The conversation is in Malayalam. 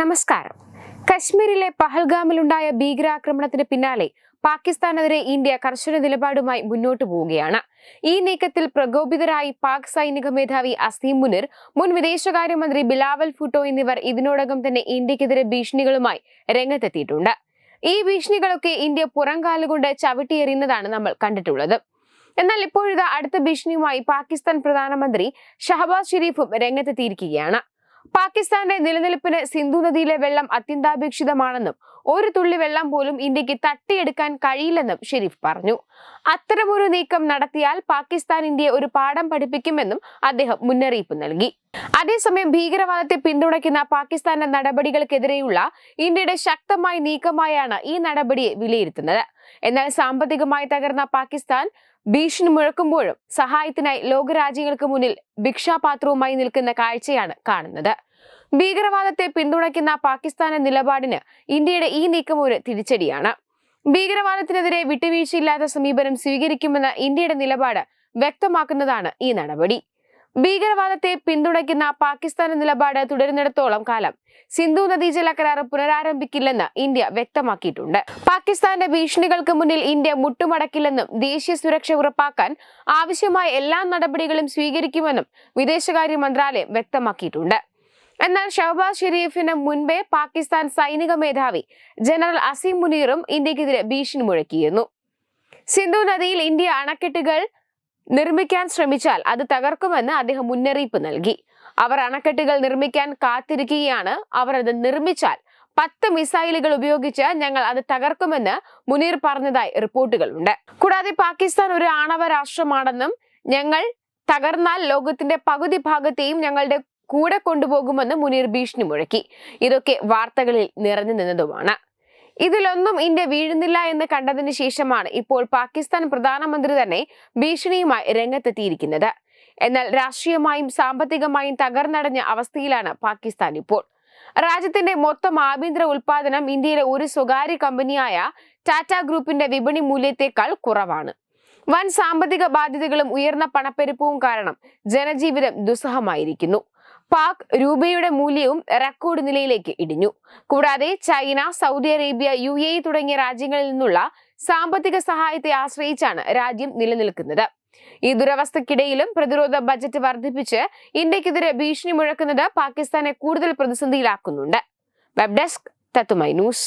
നമസ്കാരം. കശ്മീരിലെ പഹൽഗാമിലുണ്ടായ ഭീകരാക്രമണത്തിന് പിന്നാലെ പാകിസ്ഥാനെതിരെ ഇന്ത്യ കർശന നിലപാടുമായി മുന്നോട്ടു പോവുകയാണ്. ഈ നീക്കത്തിൽ പ്രകോപിതരായി പാക് സൈനിക മേധാവി അസീം മുനിർ മുൻ വിദേശകാര്യമന്ത്രി ബിലാവൽ ഫുട്ടോ എന്നിവർ ഇതിനോടകം തന്നെ ഇന്ത്യക്കെതിരെ ഭീഷണികളുമായി രംഗത്തെത്തിയിട്ടുണ്ട്. ഈ ഭീഷണികളൊക്കെ ഇന്ത്യ പുറംകാലുകൊണ്ട് ചവിട്ടിയെറിയുന്നതാണ് നമ്മൾ കണ്ടിട്ടുള്ളത്. എന്നാൽ ഇപ്പോഴിതാ അടുത്ത ഭീഷണിയുമായി പാകിസ്ഥാൻ പ്രധാനമന്ത്രി ഷഹബാസ് ഷെരീഫും രംഗത്തെത്തിയിരിക്കുകയാണ്. പാകിസ്ഥാന്റെ നിലനിൽപ്പിന് സിന്ധു നദിയിലെ വെള്ളം അത്യന്താപേക്ഷിതമാണെന്നും ഒരു തുള്ളി വെള്ളം പോലും ഇന്ത്യയ്ക്ക് തട്ടിയെടുക്കാൻ കഴിയില്ലെന്നും ഷെരീഫ് പറഞ്ഞു. അത്തരമൊരു നീക്കം നടത്തിയാൽ പാകിസ്ഥാൻ ഇന്ത്യയെ ഒരു പാഠം പഠിപ്പിക്കുമെന്നും അദ്ദേഹം മുന്നറിയിപ്പ് നൽകി. അതേസമയം ഭീകരവാദത്തെ പിന്തുണയ്ക്കുന്ന പാകിസ്ഥാന്റെ നടപടികൾക്കെതിരെയുള്ള ഇന്ത്യയുടെ ശക്തമായ നീക്കമായാണ് ഈ നടപടിയെ വിലയിരുത്തുന്നത്. എന്നാൽ സാമ്പത്തികമായി തകർന്ന പാകിസ്ഥാൻ ഭീഷണി മുഴക്കുമ്പോഴും സഹായത്തിനായി ലോകരാജ്യങ്ങൾക്ക് മുന്നിൽ ഭിക്ഷാപാത്രവുമായി നിൽക്കുന്ന കാഴ്ചയാണ് കാണുന്നത്. ഭീകരവാദത്തെ പിന്തുണയ്ക്കുന്ന പാകിസ്ഥാന്റെ നിലപാടിന് ഇന്ത്യയുടെ ഈ നീക്കം ഒരു തിരിച്ചടിയാണ്. ഭീകരവാദത്തിനെതിരെ വിട്ടുവീഴ്ചയില്ലാത്ത സമീപനം സ്വീകരിക്കുമെന്ന ഇന്ത്യയുടെ നിലപാട് വ്യക്തമാക്കുന്നതാണ് ഈ നടപടി. ഭീകരവാദത്തെ പിന്തുണയ്ക്കുന്ന പാകിസ്ഥാന്റെ നിലപാട് തുടരുന്നിടത്തോളം കാലം സിന്ധു നദീജല കരാർ പുനരാരംഭിക്കില്ലെന്ന് ഇന്ത്യ വ്യക്തമാക്കിയിട്ടുണ്ട്. പാകിസ്ഥാന്റെ ഭീഷണികൾക്ക് മുന്നിൽ ഇന്ത്യ മുട്ടുമടക്കില്ലെന്നും ദേശീയ സുരക്ഷ ഉറപ്പാക്കാൻ ആവശ്യമായ എല്ലാ നടപടികളും സ്വീകരിക്കുമെന്നും വിദേശകാര്യ മന്ത്രാലയം വ്യക്തമാക്കിയിട്ടുണ്ട്. എന്നാൽ ഷഹബാസ് ഷെരീഫിന് മുൻപേ പാകിസ്ഥാൻ സൈനിക മേധാവി ജനറൽ അസീം മുനീറും ഇന്ത്യക്കെതിരെ ഭീഷണി മുഴക്കിയിരുന്നു. സിന്ധു നദിയിൽ ഇന്ത്യ അണക്കെട്ടുകൾ നിർമ്മിക്കാൻ ശ്രമിച്ചാൽ അത് തകർക്കുമെന്ന് അദ്ദേഹം മുന്നറിയിപ്പ് നൽകി. അവർ അണക്കെട്ടുകൾ നിർമ്മിക്കാൻ കാത്തിരിക്കുകയാണ്. അവർ അത് നിർമ്മിച്ചാൽ പത്ത് മിസൈലുകൾ ഉപയോഗിച്ച് ഞങ്ങൾ അത് തകർക്കുമെന്ന് മുനീർ പറഞ്ഞതായി റിപ്പോർട്ടുകളുണ്ട്. കൂടാതെ പാകിസ്ഥാൻ ഒരു ആണവ രാഷ്ട്രമാണെന്നും ഞങ്ങൾ തകർന്നാൽ ലോകത്തിന്റെ പകുതി ഭാഗത്തെയും ഞങ്ങളുടെ കൂടെ കൊണ്ടുപോകുമെന്ന് മുനീർ ഭീഷണി മുഴക്കി. ഇതൊക്കെ വാർത്തകളിൽ നിറഞ്ഞു നിന്നതുമാണ്. ഇതിലൊന്നും ഇന്ത്യ വീഴുന്നില്ല എന്ന് കണ്ടതിന് ശേഷമാണ് ഇപ്പോൾ പാകിസ്ഥാൻ പ്രധാനമന്ത്രി തന്നെ ഭീഷണിയുമായി രംഗത്തെത്തിയിരിക്കുന്നത്. എന്നാൽ രാഷ്ട്രീയമായും സാമ്പത്തികമായും തകർന്നടഞ്ഞ അവസ്ഥയിലാണ് പാകിസ്ഥാൻ ഇപ്പോൾ. രാജ്യത്തിന്റെ മൊത്തം ആഭ്യന്തര ഉൽപാദനം ഇന്ത്യയിലെ ഒരു സ്വകാര്യ കമ്പനിയായ ടാറ്റ ഗ്രൂപ്പിന്റെ വിപണി മൂല്യത്തെക്കാൾ കുറവാണ്. വൻ സാമ്പത്തിക ബാധ്യതകളും ഉയർന്ന പണപ്പെരുപ്പവും കാരണം ജനജീവിതം ദുസ്സഹമായിരിക്കുന്നു. പാക് രൂപയുടെ മൂല്യവും റെക്കോർഡ് നിലയിലേക്ക് ഇടിഞ്ഞു. കൂടാതെ China Saudi Arabia U A തുടങ്ങിയ രാജ്യങ്ങളിൽ നിന്നുള്ള സാമ്പത്തിക സഹായത്തെ ആശ്രയിച്ചാണ് രാജ്യം നിലനിൽക്കുന്നത്. ഈ ദുരവസ്ഥക്കിടയിലും പ്രതിരോധ ബജറ്റ് വർദ്ധിപ്പിച്ച് ഇന്ത്യക്കെതിരെ ഭീഷണി മുഴക്കുന്നത് പാകിസ്ഥാനെ കൂടുതൽ പ്രതിസന്ധിയിലാക്കുന്നുണ്ട്. വെബ് ഡെസ്ക് തത്തുമൈ ന്യൂസ്